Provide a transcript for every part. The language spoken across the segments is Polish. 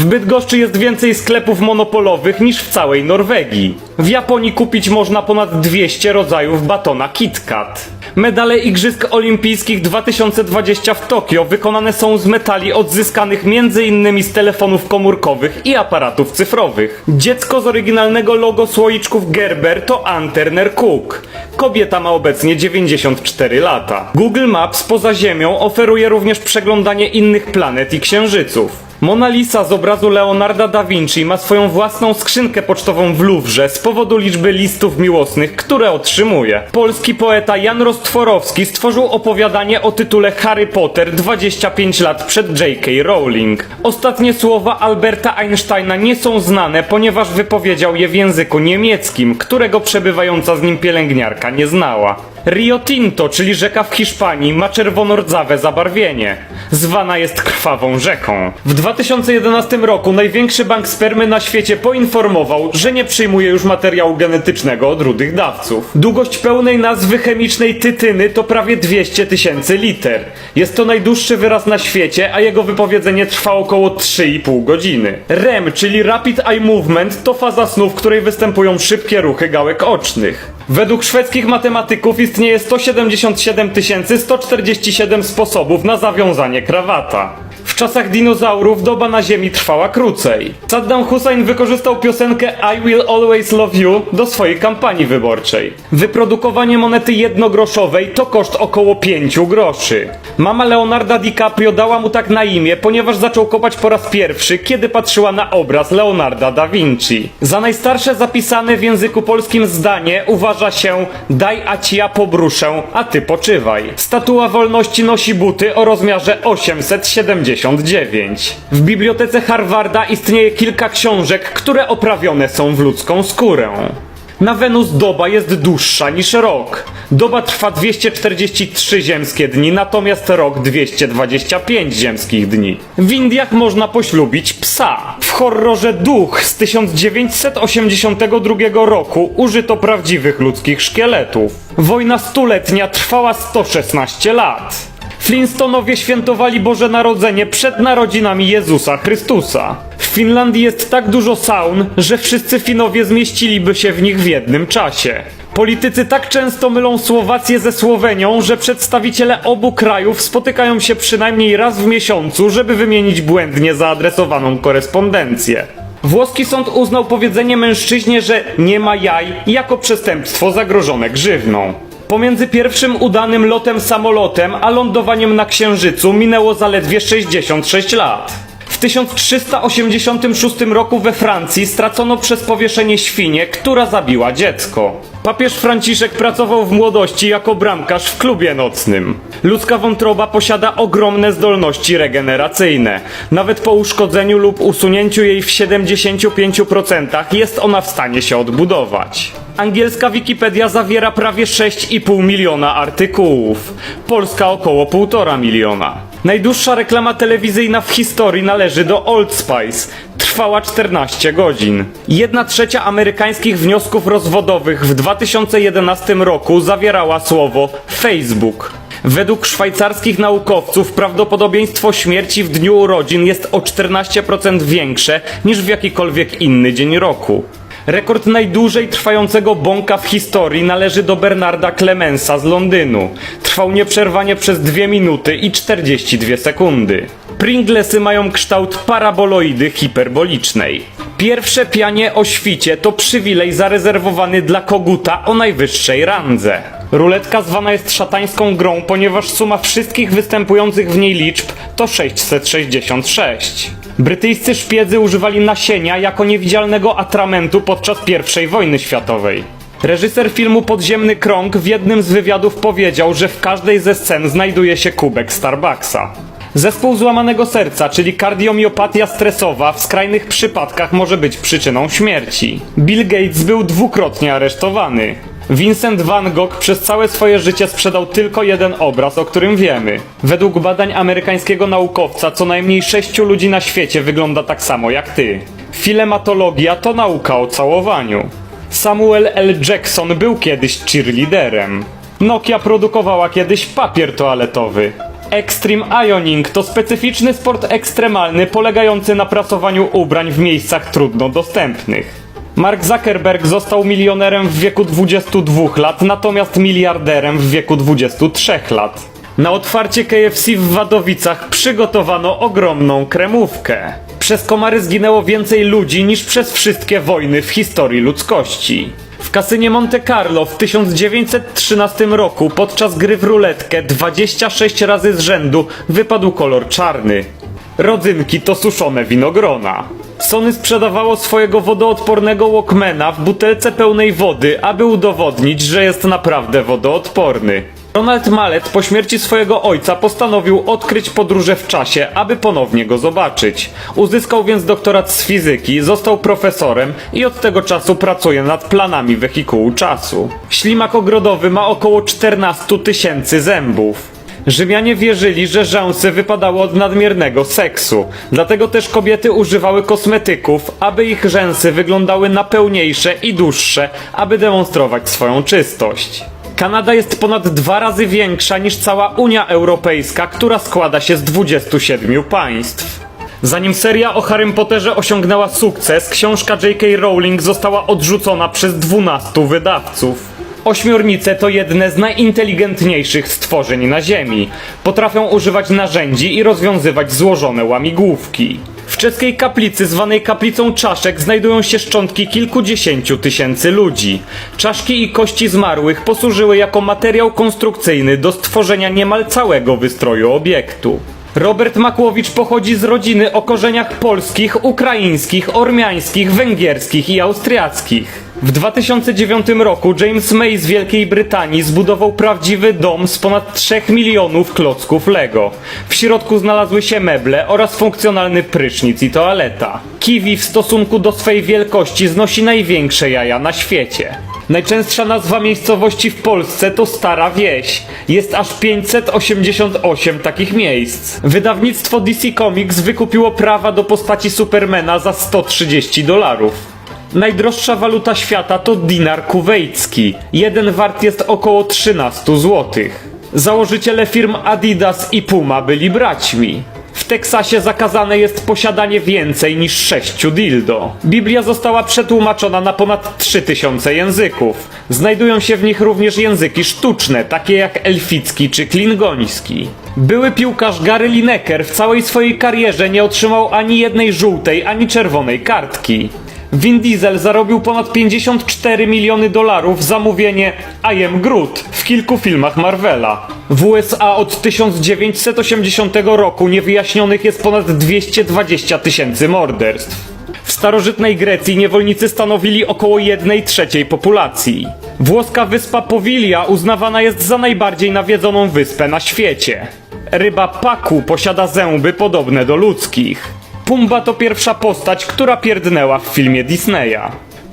W Bydgoszczy jest więcej sklepów monopolowych niż w całej Norwegii. W Japonii kupić można ponad 200 rodzajów batona KitKat. Medale Igrzysk Olimpijskich 2020 w Tokio wykonane są z metali odzyskanych m.in. z telefonów komórkowych i aparatów cyfrowych. Dziecko z oryginalnego logo słoiczków Gerber to Anterner Cook. Kobieta ma obecnie 94 lata. Google Maps poza Ziemią oferuje również przeglądanie innych planet i księżyców. Mona Lisa z obrazu Leonarda da Vinci ma swoją własną skrzynkę pocztową w Louvre z powodu liczby listów miłosnych, które otrzymuje. Polski poeta Jan Rostworowski stworzył opowiadanie o tytule Harry Potter 25 lat przed J.K. Rowling. Ostatnie słowa Alberta Einsteina nie są znane, ponieważ wypowiedział je w języku niemieckim, którego przebywająca z nim pielęgniarka nie znała. Rio Tinto, czyli rzeka w Hiszpanii, ma czerwono-rdzawe zabarwienie. Zwana jest krwawą rzeką. W 2011 roku największy bank spermy na świecie poinformował, że nie przyjmuje już materiału genetycznego od rudych dawców. Długość pełnej nazwy chemicznej tytyny to prawie 200 tysięcy liter. Jest to najdłuższy wyraz na świecie, a jego wypowiedzenie trwa około 3,5 godziny. REM, czyli Rapid Eye Movement, to faza snu, w której występują szybkie ruchy gałek ocznych. Według szwedzkich matematyków istnieje 177 147 sposobów na zawiązanie krawata. Czasach dinozaurów doba na Ziemi trwała krócej. Saddam Hussein wykorzystał piosenkę I Will Always Love You do swojej kampanii wyborczej. Wyprodukowanie monety jednogroszowej to koszt około 5 groszy. Mama Leonarda DiCaprio dała mu tak na imię, ponieważ zaczął kopać po raz pierwszy, kiedy patrzyła na obraz Leonarda da Vinci. Za najstarsze zapisane w języku polskim zdanie uważa się Daj a ci ja pobruszę, a ty poczywaj. Statua wolności nosi buty o rozmiarze 879. W bibliotece Harvarda istnieje kilka książek, które oprawione są w ludzką skórę. Na Wenus doba jest dłuższa niż rok. Doba trwa 243 ziemskie dni, natomiast rok 225 ziemskich dni. W Indiach można poślubić psa. W horrorze Duch z 1982 roku użyto prawdziwych ludzkich szkieletów. Wojna stuletnia trwała 116 lat. Flintstonowie świętowali Boże Narodzenie przed narodzinami Jezusa Chrystusa. W Finlandii jest tak dużo saun, że wszyscy Finowie zmieściliby się w nich w jednym czasie. Politycy tak często mylą Słowację ze Słowenią, że przedstawiciele obu krajów spotykają się przynajmniej raz w miesiącu, żeby wymienić błędnie zaadresowaną korespondencję. Włoski sąd uznał powiedzenie mężczyźnie, że nie ma jaj jako przestępstwo zagrożone grzywną. Pomiędzy pierwszym udanym lotem samolotem a lądowaniem na Księżycu minęło zaledwie 66 lat. W 1386 roku we Francji stracono przez powieszenie świnię, która zabiła dziecko. Papież Franciszek pracował w młodości jako bramkarz w klubie nocnym. Ludzka wątroba posiada ogromne zdolności regeneracyjne. Nawet po uszkodzeniu lub usunięciu jej w 75% jest ona w stanie się odbudować. Angielska Wikipedia zawiera prawie 6,5 miliona artykułów, polska około 1,5 miliona. Najdłuższa reklama telewizyjna w historii należy do Old Spice. Trwała 14 godzin. Jedna trzecia amerykańskich wniosków rozwodowych w 2011 roku zawierała słowo Facebook. Według szwajcarskich naukowców prawdopodobieństwo śmierci w dniu urodzin jest o 14% większe niż w jakikolwiek inny dzień roku. Rekord najdłużej trwającego bąka w historii należy do Bernarda Clemensa z Londynu. Trwał nieprzerwanie przez 2 minuty i 42 sekundy. Pringlesy mają kształt paraboloidy hiperbolicznej. Pierwsze pianie o świcie to przywilej zarezerwowany dla koguta o najwyższej randze. Ruletka zwana jest szatańską grą, ponieważ suma wszystkich występujących w niej liczb to 666. Brytyjscy szpiedzy używali nasienia jako niewidzialnego atramentu podczas I wojny światowej. Reżyser filmu Podziemny Krąg w jednym z wywiadów powiedział, że w każdej ze scen znajduje się kubek Starbucksa. Zespół złamanego serca, czyli kardiomiopatia stresowa, w skrajnych przypadkach może być przyczyną śmierci. Bill Gates był dwukrotnie aresztowany. Vincent van Gogh przez całe swoje życie sprzedał tylko jeden obraz, o którym wiemy. Według badań amerykańskiego naukowca co najmniej sześciu ludzi na świecie wygląda tak samo jak ty. Filematologia to nauka o całowaniu. Samuel L. Jackson był kiedyś cheerleaderem. Nokia produkowała kiedyś papier toaletowy. Extreme Ironing to specyficzny sport ekstremalny polegający na prasowaniu ubrań w miejscach trudno dostępnych. Mark Zuckerberg został milionerem w wieku 22 lat, natomiast miliarderem w wieku 23 lat. Na otwarcie KFC w Wadowicach przygotowano ogromną kremówkę. Przez komary zginęło więcej ludzi niż przez wszystkie wojny w historii ludzkości. W kasynie Monte Carlo w 1913 roku podczas gry w ruletkę 26 razy z rzędu wypadł kolor czarny. Rodzynki to suszone winogrona. Sony sprzedawało swojego wodoodpornego Walkmana w butelce pełnej wody, aby udowodnić, że jest naprawdę wodoodporny. Ronald Mallet po śmierci swojego ojca postanowił odkryć podróże w czasie, aby ponownie go zobaczyć. Uzyskał więc doktorat z fizyki, został profesorem i od tego czasu pracuje nad planami wehikułu czasu. Ślimak ogrodowy ma około 14 tysięcy zębów. Rzymianie wierzyli, że rzęsy wypadały od nadmiernego seksu. Dlatego też kobiety używały kosmetyków, aby ich rzęsy wyglądały na pełniejsze i dłuższe, aby demonstrować swoją czystość. Kanada jest ponad dwa razy większa niż cała Unia Europejska, która składa się z 27 państw. Zanim seria o Harrym Potterze osiągnęła sukces, książka J.K. Rowling została odrzucona przez 12 wydawców. Ośmiornice to jedne z najinteligentniejszych stworzeń na Ziemi. Potrafią używać narzędzi i rozwiązywać złożone łamigłówki. W czeskiej kaplicy zwanej kaplicą czaszek znajdują się szczątki kilkudziesięciu tysięcy ludzi. Czaszki i kości zmarłych posłużyły jako materiał konstrukcyjny do stworzenia niemal całego wystroju obiektu. Robert Makłowicz pochodzi z rodziny o korzeniach polskich, ukraińskich, ormiańskich, węgierskich i austriackich. W 2009 roku James May z Wielkiej Brytanii zbudował prawdziwy dom z ponad 3 milionów klocków Lego. W środku znalazły się meble oraz funkcjonalny prysznic i toaleta. Kiwi w stosunku do swej wielkości znosi największe jaja na świecie. Najczęstsza nazwa miejscowości w Polsce to Stara Wieś. Jest aż 588 takich miejsc. Wydawnictwo DC Comics wykupiło prawa do postaci Supermana za 130 dolarów. Najdroższa waluta świata to dinar kuwejcki. Jeden wart jest około 13 złotych. Założyciele firm Adidas i Puma byli braćmi. W Teksasie zakazane jest posiadanie więcej niż sześciu dildo. Biblia została przetłumaczona na ponad 3000 języków. Znajdują się w nich również języki sztuczne, takie jak elficki czy klingoński. Były piłkarz Gary Lineker w całej swojej karierze nie otrzymał ani jednej żółtej, ani czerwonej kartki. Vin Diesel zarobił ponad 54 miliony dolarów za mówienie I am Groot w kilku filmach Marvela. W USA od 1980 roku niewyjaśnionych jest ponad 220 tysięcy morderstw. W starożytnej Grecji niewolnicy stanowili około 1 trzeciej populacji. Włoska wyspa Powilia uznawana jest za najbardziej nawiedzoną wyspę na świecie. Ryba paku posiada zęby podobne do ludzkich. Pumba to pierwsza postać, która pierdnęła w filmie Disneya.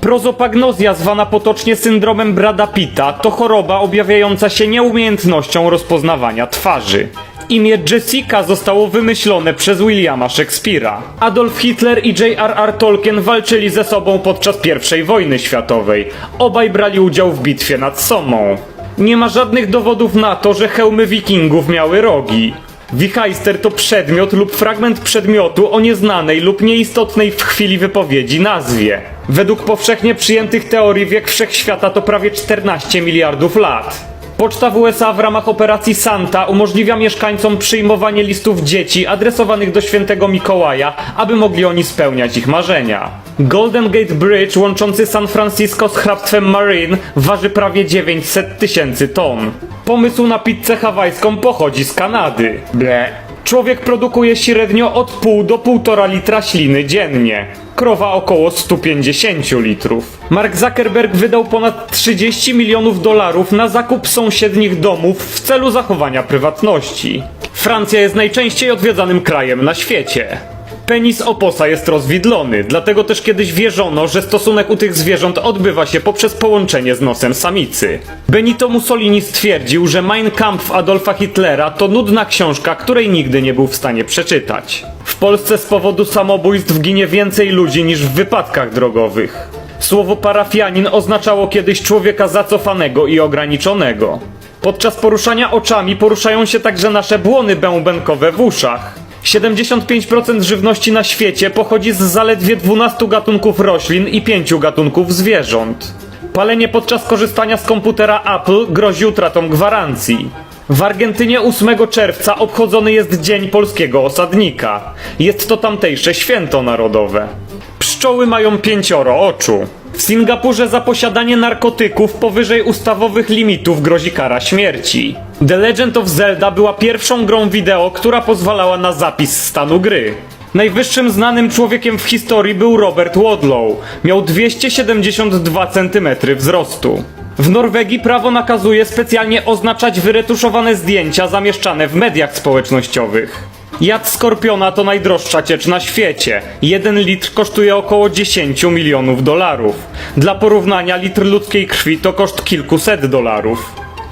Prozopagnozja, zwana potocznie syndromem Brada Pitta, to choroba objawiająca się nieumiejętnością rozpoznawania twarzy. Imię Jessica zostało wymyślone przez Williama Shakespeare'a. Adolf Hitler i J.R.R. Tolkien walczyli ze sobą podczas I wojny światowej. Obaj brali udział w bitwie nad Somą. Nie ma żadnych dowodów na to, że hełmy wikingów miały rogi. Wichajster to przedmiot lub fragment przedmiotu o nieznanej lub nieistotnej w chwili wypowiedzi nazwie. Według powszechnie przyjętych teorii wiek wszechświata to prawie 14 miliardów lat. Poczta w USA w ramach operacji Santa umożliwia mieszkańcom przyjmowanie listów dzieci adresowanych do świętego Mikołaja, aby mogli oni spełniać ich marzenia. Golden Gate Bridge łączący San Francisco z hrabstwem Marin waży prawie 900 tysięcy ton. Pomysł na pizzę hawajską pochodzi z Kanady. Ble. Człowiek produkuje średnio od pół do półtora litra śliny dziennie. Krowa około 150 litrów. Mark Zuckerberg wydał ponad 30 milionów dolarów na zakup sąsiednich domów w celu zachowania prywatności. Francja jest najczęściej odwiedzanym krajem na świecie. Penis oposa jest rozwidlony, dlatego też kiedyś wierzono, że stosunek u tych zwierząt odbywa się poprzez połączenie z nosem samicy. Benito Mussolini stwierdził, że Mein Kampf Adolfa Hitlera to nudna książka, której nigdy nie był w stanie przeczytać. W Polsce z powodu samobójstw ginie więcej ludzi niż w wypadkach drogowych. Słowo parafianin oznaczało kiedyś człowieka zacofanego i ograniczonego. Podczas poruszania oczami poruszają się także nasze błony bębenkowe w uszach. 75% żywności na świecie pochodzi z zaledwie 12 gatunków roślin i 5 gatunków zwierząt. Palenie podczas korzystania z komputera Apple grozi utratą gwarancji. W Argentynie 8 czerwca obchodzony jest Dzień Polskiego Osadnika. Jest to tamtejsze święto narodowe. Pszczoły mają pięcioro oczu. W Singapurze za posiadanie narkotyków powyżej ustawowych limitów grozi kara śmierci. The Legend of Zelda była pierwszą grą wideo, która pozwalała na zapis stanu gry. Najwyższym znanym człowiekiem w historii był Robert Wadlow. Miał 272 cm wzrostu. W Norwegii prawo nakazuje specjalnie oznaczać wyretuszowane zdjęcia zamieszczane w mediach społecznościowych. Jad skorpiona to najdroższa ciecz na świecie. Jeden litr kosztuje około 10 milionów dolarów. Dla porównania litr ludzkiej krwi to koszt kilkuset dolarów.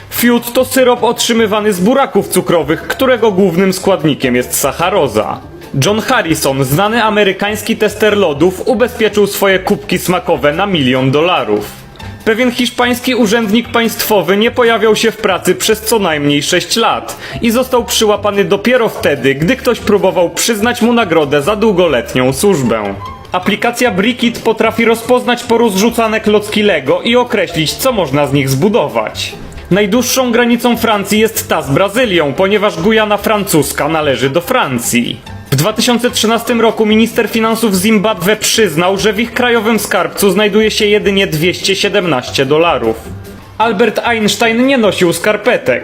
Fiut to syrop otrzymywany z buraków cukrowych, którego głównym składnikiem jest sacharoza. John Harrison, znany amerykański tester lodów, ubezpieczył swoje kubki smakowe na milion dolarów. Pewien hiszpański urzędnik państwowy nie pojawiał się w pracy przez co najmniej 6 lat i został przyłapany dopiero wtedy, gdy ktoś próbował przyznać mu nagrodę za długoletnią służbę. Aplikacja Brickit potrafi rozpoznać porozrzucane klocki Lego i określić, co można z nich zbudować. Najdłuższą granicą Francji jest ta z Brazylią, ponieważ Gujana francuska należy do Francji. W 2013 roku minister finansów Zimbabwe przyznał, że w ich krajowym skarbcu znajduje się jedynie 217 dolarów. Albert Einstein nie nosił skarpetek.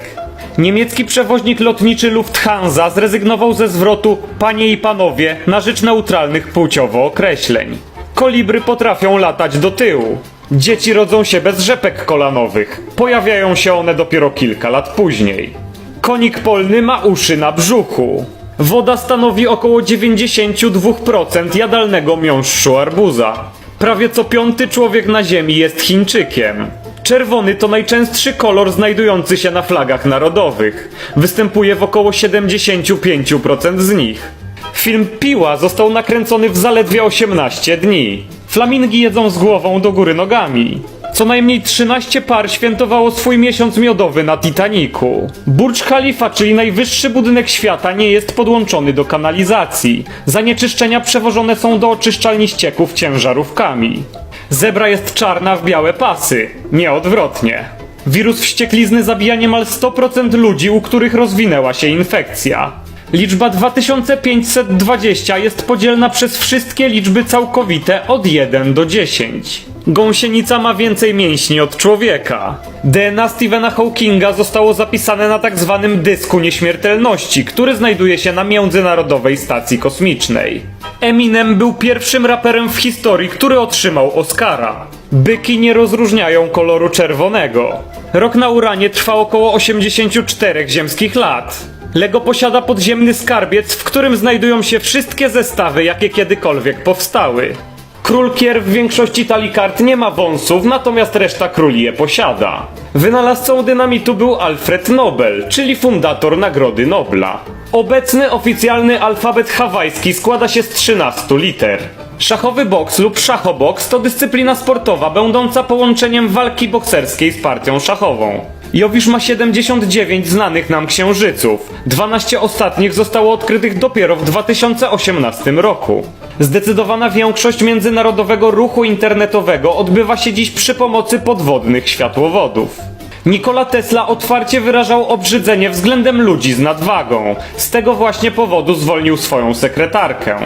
Niemiecki przewoźnik lotniczy Lufthansa zrezygnował ze zwrotu panie i panowie na rzecz neutralnych płciowo określeń. Kolibry potrafią latać do tyłu. Dzieci rodzą się bez rzepek kolanowych. Pojawiają się one dopiero kilka lat później. Konik polny ma uszy na brzuchu. Woda stanowi około 92% jadalnego miąższu arbuza. Prawie co piąty człowiek na Ziemi jest Chińczykiem. Czerwony to najczęstszy kolor znajdujący się na flagach narodowych. Występuje w około 75% z nich. Film Piła został nakręcony w zaledwie 18 dni. Flamingi jedzą z głową do góry nogami. Co najmniej 13 par świętowało swój miesiąc miodowy na Titaniku. Burcz Khalifa, czyli najwyższy budynek świata, nie jest podłączony do kanalizacji. Zanieczyszczenia przewożone są do oczyszczalni ścieków ciężarówkami. Zebra jest czarna w białe pasy, nie odwrotnie. Wirus wścieklizny zabija niemal 100% ludzi, u których rozwinęła się infekcja. Liczba 2520 jest podzielna przez wszystkie liczby całkowite od 1 do 10. Gąsienica ma więcej mięśni od człowieka. DNA Stephena Hawkinga zostało zapisane na tak zwanym dysku nieśmiertelności, który znajduje się na Międzynarodowej Stacji Kosmicznej. Eminem był pierwszym raperem w historii, który otrzymał Oscara. Byki nie rozróżniają koloru czerwonego. Rok na Uranie trwa około 84 ziemskich lat. Lego posiada podziemny skarbiec, w którym znajdują się wszystkie zestawy, jakie kiedykolwiek powstały. Król Kier w większości talii kart nie ma wąsów, natomiast reszta króli je posiada. Wynalazcą dynamitu był Alfred Nobel, czyli fundator Nagrody Nobla. Obecny oficjalny alfabet hawajski składa się z 13 liter. Szachowy boks lub szachoboks to dyscyplina sportowa będąca połączeniem walki bokserskiej z partią szachową. Jowisz ma 79 znanych nam księżyców. 12 ostatnich zostało odkrytych dopiero w 2018 roku. Zdecydowana większość międzynarodowego ruchu internetowego odbywa się dziś przy pomocy podwodnych światłowodów. Nikola Tesla otwarcie wyrażał obrzydzenie względem ludzi z nadwagą. Z tego właśnie powodu zwolnił swoją sekretarkę.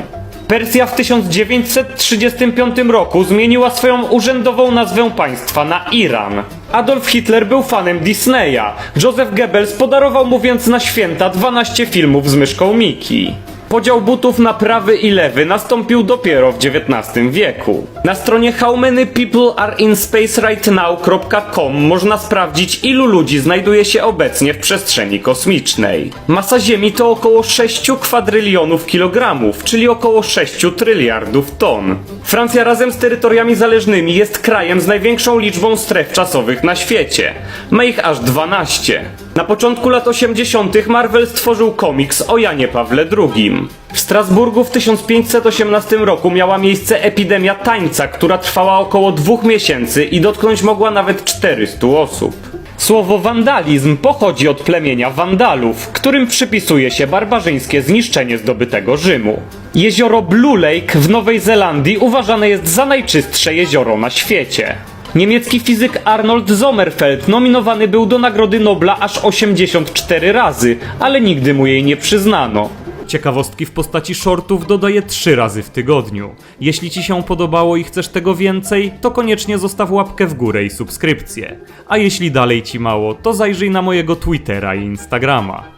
Persja w 1935 roku zmieniła swoją urzędową nazwę państwa na Iran. Adolf Hitler był fanem Disneya. Joseph Goebbels podarował mu więc na święta 12 filmów z myszką Miki. Podział butów na prawy i lewy nastąpił dopiero w XIX wieku. Na stronie howmanypeopleareinspacerightnow.com można sprawdzić ilu ludzi znajduje się obecnie w przestrzeni kosmicznej. Masa Ziemi to około 6 kwadrylionów kilogramów, czyli około 6 tryliardów ton. Francja razem z terytoriami zależnymi jest krajem z największą liczbą stref czasowych na świecie. Ma ich aż 12. Na początku lat 80. Marvel stworzył komiks o Janie Pawle II. W Strasburgu w 1518 roku miała miejsce epidemia tańca, która trwała około dwóch miesięcy i dotknąć mogła nawet 400 osób. Słowo wandalizm pochodzi od plemienia Wandalów, którym przypisuje się barbarzyńskie zniszczenie zdobytego Rzymu. Jezioro Blue Lake w Nowej Zelandii uważane jest za najczystsze jezioro na świecie. Niemiecki fizyk Arnold Sommerfeld nominowany był do Nagrody Nobla aż 84 razy, ale nigdy mu jej nie przyznano. Ciekawostki w postaci shortów dodaję 3 razy w tygodniu. Jeśli Ci się podobało i chcesz tego więcej, to koniecznie zostaw łapkę w górę i subskrypcję. A jeśli dalej Ci mało, to zajrzyj na mojego Twittera i Instagrama.